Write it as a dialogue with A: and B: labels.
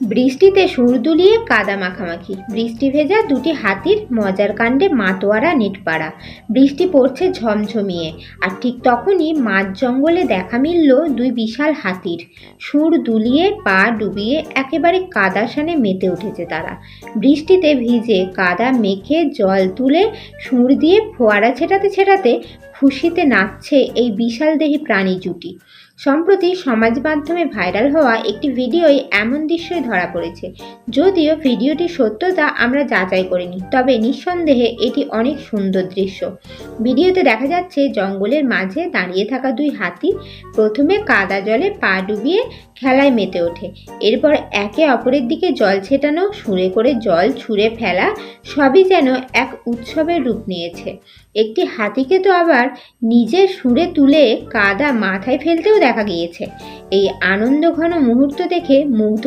A: বৃষ্টিতে সুর দুলিয়ে কাদা মাখামাখি। বৃষ্টি ভেজা দুটি হাতির মজার কাণ্ডে মাতোয়ারা নেটপাড়া। বৃষ্টি পড়ছে ঝমঝমিয়ে, আর ঠিক তখনই মাঝ জঙ্গলে দেখা মিলল দুই বিশাল হাতির। সুর দুলিয়ে পা ডুবিয়ে একেবারে কাদা সানে মেতে উঠেছে তারা। বৃষ্টিতে ভিজে কাদা মেখে জল তুলে সুর দিয়ে ফোয়ারা ছেটাতে ছেটাতে খুশিতে নাচছে এই বিশাল দেহী প্রাণী জুটি। সম্প্রতি সমাজ মাধ্যমে ভাইরাল হওয়া একটি ভিডিওয় এমন দৃশ্যই ধরা পড়েছে। যদিও ভিডিওটির সত্যতা আমরা যাচাই করিনি, তবে নিঃসন্দেহে এটি অনেক সুন্দর দৃশ্য। ভিডিওতে দেখা যাচ্ছে, জঙ্গলের মাঝে দাঁড়িয়ে থাকা দুই হাতি প্রথমে কাদা জলে পা ডুবিয়ে খেলায় মেতে ওঠে। এরপর একে অপরের দিকে জল ছেটানো, সুরে করে জল ছুঁড়ে ফেলা, সবই যেন এক উৎসবের রূপ নিয়েছে। একটি হাতিকে তো আবার নিজের সুরে তুলে কাদা মাথায় ফেলতেও দেখা গিয়েছে। এই আনন্দঘন মুহূর্ত দেখে মুগ্ধ